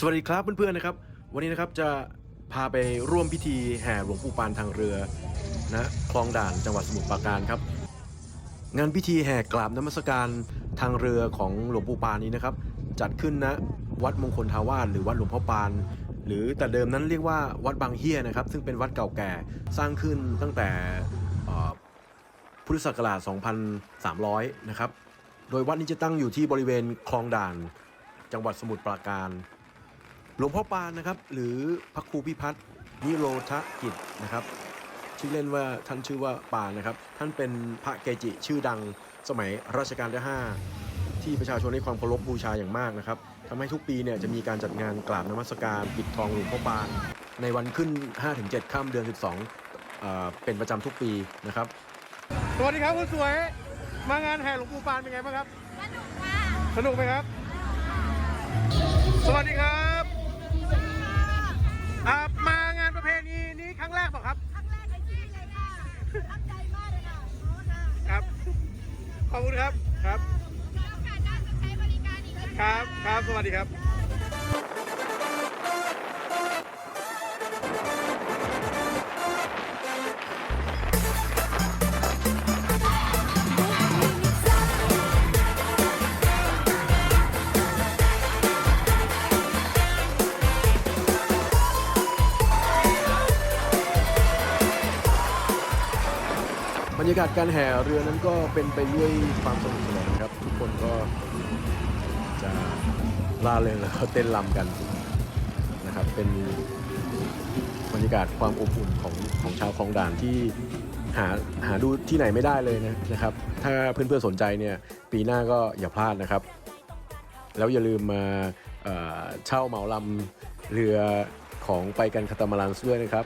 สวัสดีครับเพื่อนๆนะครับ วันนี้นะครับจะพาไปร่วมพิธีแห่หลวงปู่ปานทางเรือนะคลองด่านจังหวัดสมุทรปราการครับ งานพิธีแห่กราบนมัสการทางเรือของหลวงปู่ปานนี้นะครับ จัดขึ้นณวัดมงคลทาวาสหรือวัดหลวงพ่อปาน หรือแต่เดิมนั้นเรียกว่าวัดบางเฮียนะครับ ซึ่งเป็นวัดเก่าแก่สร้างขึ้นตั้งแต่พุทธศักราช 2300 นะครับ โดยวัดนี้จะตั้งอยู่ที่บริเวณคลองด่าน จังหวัดสมุทรปราการ หลวงพ่อปานนะครับ หรือพระครูพิพัฒน์นิโรธกิจนะครับชื่อเล่นว่าท่านชื่อว่าปานนะครับ ท่านเป็นพระเกจิชื่อดังสมัยรัชกาลที่ 5 ที่ประชาชนให้ความเคารพบูชาอย่างมากนะครับทำให้ทุกปีเนี่ยจะมีการจัดงานกราบนมัสการปิดทองหลวงพ่อปาน ในวันขึ้น 5-7ค่ำเดือน 12เอ่อเป็นประจำทุกปีนะครับสวัสดีครับคุณสวยมางานแห่หลวงปู่ปานเป็นไงบ้างครับ สนุกค่ะสนุกไหมครับ สวัสดีครับ ขอบคุณครับ ครับมีโอกาสหน้าจะใช้บริการอีกนะะครับ ครับ สวัสดีครับ รรยากาศการแห่เรือนั้นก็เป็นไปด้วยความสนุกสนานครับ ทุกคนก็จะล่าเริงแล้วก็เต้นรำกันนะครับ เป็นบรรยากาศความอบอุ่นของของชาวคลองด่านที่หาหาดูที่ไหนไม่ได้เลยนะนะครับ ถ้าเพื่อนๆสนใจเนี่ยปีหน้าก็อย่าพลาดนะครับ แล้วอย่าลืมมาเช่าเหมาลำเรือของไปกันคาตามารันส์ด้วยนะครับ